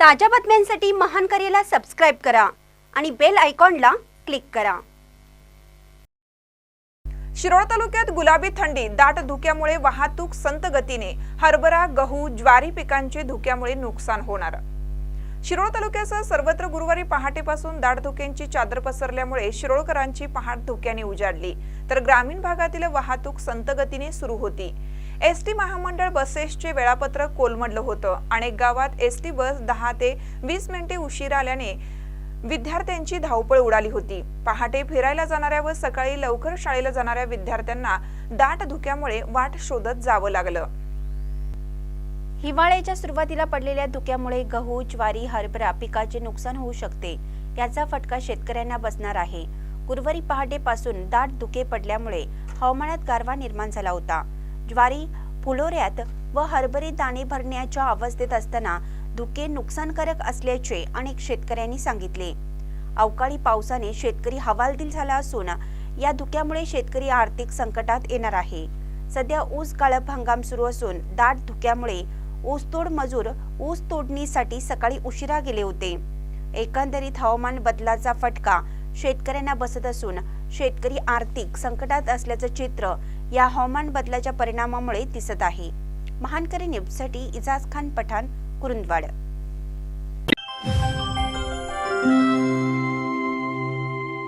ताज्या बातम्यांसाठी महान करेला सबस्क्राईब करा आणि बेल आयकॉनला क्लिक करा. शिरोळ तालुक्यात गुलाबी थंडी दाट धुक्यामुळे वाहतूक संत गतीने हरभरा गहू ज्वारी पिकांचे धुक्यामुळे नुकसान होणार. शिरोळ तालुक्यासह सर्वत्र गुरुवारी पहाटेपासून दाट धुक्यांची चादर पसरल्यामुळे शिरोळकरांची पहाट धुक्याने उजाडली. तर ग्रामीण भागातील वाहतूक संत गतीने सुरू होती. एस टी महामंडळ बसेसचे वेळापत्रक कोलमडलं होतं अनेक गावात एस टी बस दहा ते वीस मिनिटे उशीर आल्याने विद्यार्थ्यांची धावपळ उडाली होती. पहाटे फिरायला जाणाऱ्या व सकाळी लवकर शाळेला जाणाऱ्या विद्यार्थ्यांना दाट धुक्यामुळे वाट शोधत जावं लागलं. हिवाळ्याच्या सुरुवातीला पडलेल्या धुक्यामुळे गहू ज्वारी हरभरा पिकाचे नुकसान होऊ शकते. याचा फटका शेतकऱ्यांना बसणार आहे. गुरुवारी पहाटेपासून दाट धुके पडल्यामुळे हवामानात गारवा निर्माण झाला होता. ज्वारी फुलोऱ्यात व हरभरे दाणे भरण्याच्या अवस्थेत असताना धुके नुकसानकारक असल्याचे अनेक शेतकऱ्यांनी सांगितले. अवकाळी पावसाने शेतकरी हवालदिल झाला असून या धुक्यामुळे शेतकरी आर्थिक संकटात येणार आहे. सध्या ऊस गाळप हंगाम सुरू असून दाट धुक्यामुळे ऊसतोड मजूर ऊस तोडणीसाठी सकाळी उशिरा गेले होते. एकंदरीत हवामान बदलाचा फटका शेतकऱ्यांना बसत असून शेतकरी आर्थिक संकटात असल्याचं चित्र या हवामान बदलाच्या परिणामामुळे दिसत आहे. महानकरी न्यूजसाठी इजाज खान पठाण कुरुंदवाड.